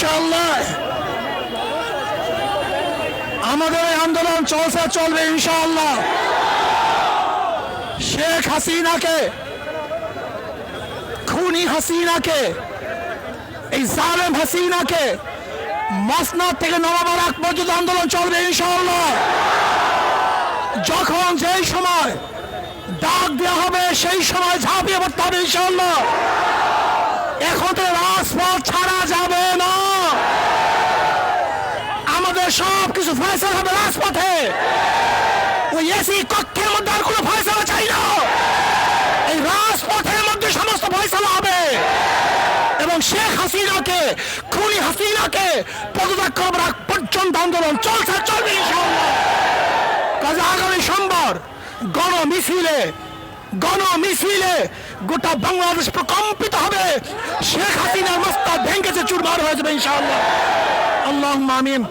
ইনশাআল্লাহ। আমাদের আন্দোলন চলছে, চলবে ইনশাআল্লাহ। শেখ হাসিনাকে, খুনি হাসিনাকে, এই জালেম হাসিনাকে মসনাদ থেকে নবাবারাক পর্যন্ত আন্দোলন চলবে ইনশাআল্লাহ। যখন যেই সময় ডাক দেওয়া হবে, সেই সময় ঝাঁপিয়ে পড়তে হবে ইনশাআল্লাহ এখন তো রাজপথ ছাড়া যাবে না আমাদের সব কিছু ফয়সলা হবে রাজপথে। ওই এসি কক্ষের মধ্যে আর কোনো ফয়সলা চাই না। এই রাজপথের মধ্যে সমস্ত ফয়সলা হবে। এবং শেখ হাসিনাকে, খুনি হাসিনাকে পদত্যাগ করবার আগ পর্যন্ত আন্দোলন চলছে, চলবে কাজে আগামী সোমবার গণ মিছিলে গণ মিছিলে গোটা বাংলাদেশ প্রকম্পিত হবে। শেখ হাসিনার মস্তা ভেঙ্গেছে চুরমার হয়ে যাবে ইনশাআল্লাহ। আল্লাহ আমিন।